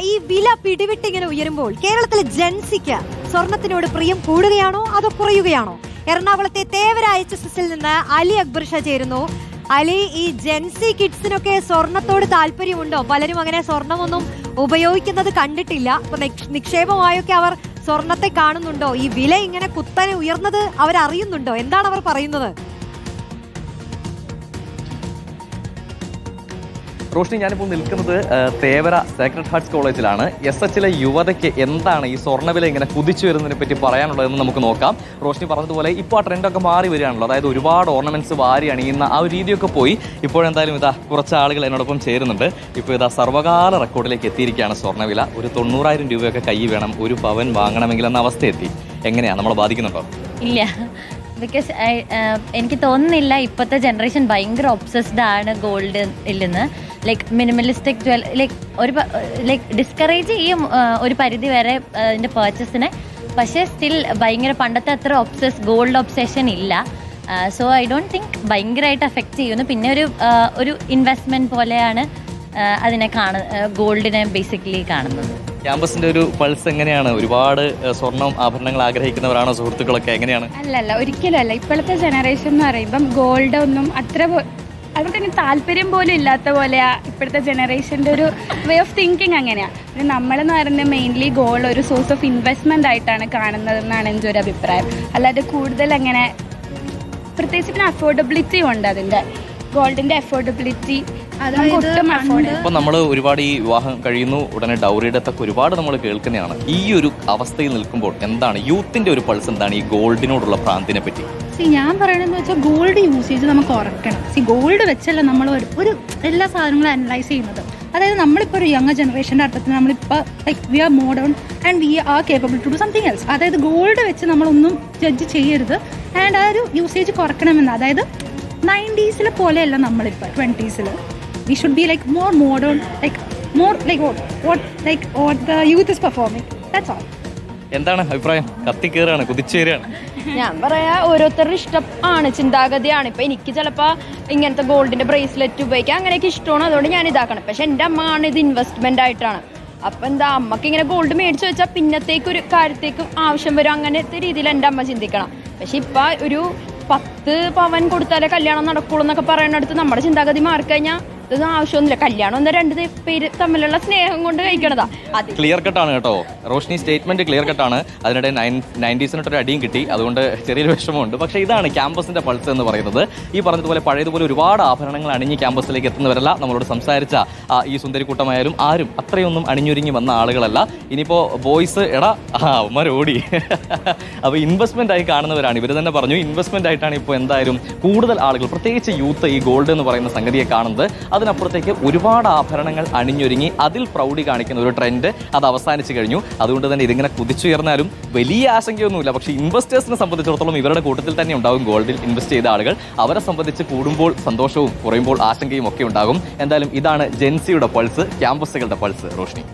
ഈ വില പിടിവിട്ടിങ്ങനെ ഉയരുമ്പോൾ കേരളത്തിലെ ജൻസിക്ക് സ്വർണത്തിനോട് പ്രിയം കൂടുകയാണോ അതോ കുറയുകയാണോ? എറണാകുളത്തെ തേവര എസിൽ നിന്ന് അലി അക്ബർ ഷാ ചേരുന്നു. അലി ഈ ജെൻസി കിഡ്സിനൊക്കെ സ്വർണത്തോട് താല്പര്യമുണ്ടോ? പലരും അങ്ങനെ സ്വർണമൊന്നും ഉപയോഗിക്കുന്നത് കണ്ടിട്ടില്ല. അപ്പൊ നിക്ഷ- നിക്ഷേപമായൊക്കെ അവർ സ്വർണത്തെ കാണുന്നുണ്ടോ? ഈ വില ഇങ്ങനെ കുത്തനെ ഉയർന്നത് അവർ അറിയുന്നുണ്ടോ എന്താണ് അവർ പറയുന്നത്? റോഷ്നി ഞാനിപ്പോൾ നിൽക്കുന്നത് തേവര സേക്രഡ് ഹാർട്സ് കോളേജിലാണ് എസ് എച്ചിലെ യുവതയ്ക്ക് എന്താണ് ഈ സ്വർണവില ഇങ്ങനെ കുതിച്ചു വരുന്നതിനെ പറ്റി പറയാനുള്ളതെന്ന് നമുക്ക് നോക്കാം. റോഷ്നി പറഞ്ഞതുപോലെ ഇപ്പോൾ ആ ട്രെൻഡൊക്കെ മാറി വരികയാണല്ലോ. അതായത് ഒരുപാട് ഓർണമെന്റ്സ് വാരി അണിയുന്ന ആ ഒരു രീതിയൊക്കെ പോയി. ഇപ്പോഴെന്തായാലും ഇതാ കുറച്ച് ആളുകൾ എന്നോടൊപ്പം ചേരുന്നുണ്ട്. ഇപ്പോൾ ഇതാ സർവകാല റെക്കോർഡിലേക്ക് എത്തിയിരിക്കുകയാണ് സ്വർണവില. ഒരു തൊണ്ണൂറായിരം രൂപയൊക്കെ കൈ വേണം ഒരു പവൻ വാങ്ങണമെങ്കിൽ എന്ന അവസ്ഥ എത്തി എങ്ങനെയാണ്? നമ്മളെ ബാധിക്കുന്നുണ്ടോ? ഇല്ല. ബിക്കോസ് എനിക്ക് തോന്നുന്നില്ല ഇപ്പോഴത്തെ ജനറേഷൻ ഭയങ്കര ഒബ്സസ്ഡ് ആണ് ഗോൾഡ് ഇല്ലെന്ന് ലൈക്ക് മിനിമലിസ്റ്റിക് ജ്വൽ ലൈക്ക് ഒരു ലൈക്ക് ഡിസ്കറേജ് ചെയ്യും ഒരു പരിധി വരെ അതിന്റെ പേർച്ചസിനെ പക്ഷേ സ്റ്റിൽ ഭയങ്കര പണ്ടത്തെ അത്ര ഒബ്സസ് ഗോൾഡ് ഒബ്സെഷൻ ഇല്ല. സോ ഐ ഡോണ്ട് തിങ്ക് ഭയങ്കരമായിട്ട് അഫക്റ്റ് ചെയ്യുന്നു. പിന്നെ ഒരു ഒരു ഇൻവെസ്റ്റ്മെന്റ് പോലെയാണ് അതിനെ കാണുന്നത് ഗോൾഡിനെ ബേസിക്കലി കാണുന്നത്. ക്യാമ്പസിന്റെ ഒരു പൾസ് എങ്ങനെയാണ്? ഒരുപാട് സ്വർണം സ്വർണം ആഭരണങ്ങൾ ആഗ്രഹിക്കുന്നവരാണോ സുഹൃത്തുക്കളൊക്കെ? എങ്ങനെയാണ്? അല്ലല്ല ഒരിക്കലും അല്ല. ഇപ്പോഴത്തെ ജനറേഷൻ എന്ന് പറയുമ്പം ഗോൾഡ് ഒന്നും അത്ര അവർക്കതിന് താല്പര്യം പോലും ഇല്ലാത്ത പോലെയാ ഇപ്പോഴത്തെ ജനറേഷന്റെ ഒരു വേ ഓഫ് തിങ്കിങ് അങ്ങനെയാണ് പിന്നെ നമ്മളെന്ന് പറയുന്നത് മെയിൻലി ഗോൾ ഒരു സോഴ്സ് ഓഫ് ഇൻവെസ്റ്റ്മെന്റ് ആയിട്ടാണ് കാണുന്നതെന്നാണ് എന്റെ ഒരു അഭിപ്രായം. അല്ലാതെ കൂടുതൽ അങ്ങനെ പ്രത്യേകിച്ച് പിന്നെ അഫോർഡബിലിറ്റിയും ഉണ്ട് അതിന്റെ. ഗോൾഡിന്റെ അഫോർഡബിലിറ്റി ഇപ്പൊ നമ്മൾ ഒരുപാട് ഈ വിവാഹം കഴിയുന്നു ഉടനെ ഡൗറിയുടെ ഒക്കെ ഒരുപാട് നമ്മൾ കേൾക്കുന്നതാണ്. ഈ ഒരു അവസ്ഥയിൽ നിൽക്കുമ്പോൾ എന്താണ് യൂത്തിന്റെ ഒരു പൾസ് എന്താണ് ഈ ഗോൾഡിനോടുള്ള പ്രാന്തിനെ പറ്റി? സി ഞാൻ പറയണെന്ന് വെച്ചാൽ ഗോൾഡ് യൂസേജ് നമുക്ക് ഉറക്കണം സി ഗോൾഡ് വെച്ചല്ല നമ്മൾ ഒരു ഒരു എല്ലാ സാധനങ്ങളും അനലൈസ് ചെയ്യുന്നത്. അതായത് നമ്മളിപ്പോൾ ഒരു യങ് ജനറേഷന്റെ അർത്ഥത്തിൽ നമ്മളിപ്പോൾ like we are modern and we are capable to do something else അതായത് ഗോൾഡ് വെച്ച് നമ്മളൊന്നും ജഡ്ജ് ചെയ്യരുത്. ആൻഡ് ആ ഒരു യൂസേജ് കുറയ്ക്കണമെന്ന് അതായത് നയന്റീസിലെ പോലെയല്ല നമ്മളിപ്പോൾ ട്വന്റീസിൽ we should be like more modern like more like vote like what the youth is performing that's all എന്താണ് അഭിപ്രായം? കത്തി കയറാണ് കുതിച്ചു ഞാൻ പറയാ ഓരോരുത്തരുടെ ഇഷ്ടം ആണ് ചിന്താഗതിയാണ്. ഇപ്പൊ എനിക്ക് ചിലപ്പോ ഇങ്ങനത്തെ ഗോൾഡിന്റെ ബ്രേസ്ലെറ്റ് ഉപയോഗിക്കാം അങ്ങനെയൊക്കെ ഇഷ്ടമാണ്. അതുകൊണ്ട് ഞാൻ ഇതാക്കണം. പക്ഷെ എന്റെ അമ്മ ആണ് ഇത് ഇൻവെസ്റ്റ്മെന്റ് ആയിട്ടാണ്. അപ്പൊ എന്താ അമ്മയ്ക്ക് ഇങ്ങനെ ഗോൾഡ് മേടിച്ചു വെച്ചാൽ പിന്നത്തേക്ക് ഒരു കാര്യത്തേക്കും ആവശ്യം വരും. അങ്ങനത്തെ രീതിയിൽ എന്റെ അമ്മ ചിന്തിക്കണം. പക്ഷെ ഇപ്പൊ ഒരു പത്ത് പവൻ കൊടുത്താലേ കല്യാണം നടക്കുള്ളൂ എന്നൊക്കെ പറയുന്നിടത്ത് നമ്മുടെ ചിന്താഗതി മാറിക്കഴിഞ്ഞാൽ ഇതൊന്നും ആവശ്യമൊന്നുമില്ല. കല്യാണം എന്ന രണ്ട് പേര് തമ്മിലുള്ള സ്നേഹം കൊണ്ട് കഴിക്കണതാ. ക്ലിയർ ആണ് കേട്ടോ. റോഷ്നി സ്റ്റേറ്റ്മെന്റ് ക്ലിയർ കട്ടാണ് അതിനിടെ നയൻ നയന്റീസിനൊട്ടൊരു അടിയും കിട്ടി. അതുകൊണ്ട് ചെറിയൊരു വിഷമമുണ്ട്. പക്ഷേ ഇതാണ് ക്യാമ്പസിന്റെ പൾസ് എന്ന് പറയുന്നത്. ഈ പറഞ്ഞതുപോലെ പഴയതുപോലെ ഒരുപാട് ആഭരണങ്ങൾ അണിഞ്ഞ് ക്യാമ്പസിലേക്ക് എത്തുന്നവരല്ല നമ്മളോട് സംസാരിച്ച ഈ സുന്ദരിക്കൂട്ടമായാലും ആരും അത്രയൊന്നും അണിഞ്ഞൊരുങ്ങി വന്ന ആളുകളല്ല. ഇനിയിപ്പോ ബോയ്സ് എടാ ആ അവന്മാർ ഓടി. അപ്പോൾ ഇൻവെസ്റ്റ്മെന്റ് ആയി കാണുന്നവരാണ്. ഇവർ തന്നെ പറഞ്ഞു ഇൻവെസ്റ്റ്മെന്റ് ആയിട്ടാണ് ഇപ്പോൾ എന്തായാലും കൂടുതൽ ആളുകൾ പ്രത്യേകിച്ച് യൂത്ത് ഈ ഗോൾഡ് എന്ന് പറയുന്ന സംഗതിയെ കാണുന്നത്. അതിനപ്പുറത്തേക്ക് ഒരുപാട് ആഭരണങ്ങൾ അണിഞ്ഞൊരുങ്ങി അതിൽ പ്രൗഢി കാണിക്കുന്ന ഒരു ട്രെൻഡ് അത് അവസാനിച്ചു കഴിഞ്ഞു. അതുകൊണ്ട് തന്നെ ഇതിങ്ങനെ കുതിച്ചുയർന്നാലും വലിയ ആശങ്കയൊന്നുമില്ല. പക്ഷേ ഇൻവെസ്റ്റേഴ്സിനെ സംബന്ധിച്ചിടത്തോളം ഇവരുടെ കൂട്ടത്തിൽ തന്നെ ഉണ്ടാകും ഗോൾഡിൽ ഇൻവെസ്റ്റ് ചെയ്ത ആളുകൾ. അവരെ സംബന്ധിച്ച് കൂടുമ്പോൾ സന്തോഷവും കുറയുമ്പോൾ ആശങ്കയും ഒക്കെ ഉണ്ടാകും. എന്തായാലും ഇതാണ് ജെൻസിയുടെ പൾസ് ക്യാമ്പസുകളുടെ പൾസ് റോഷ്നി.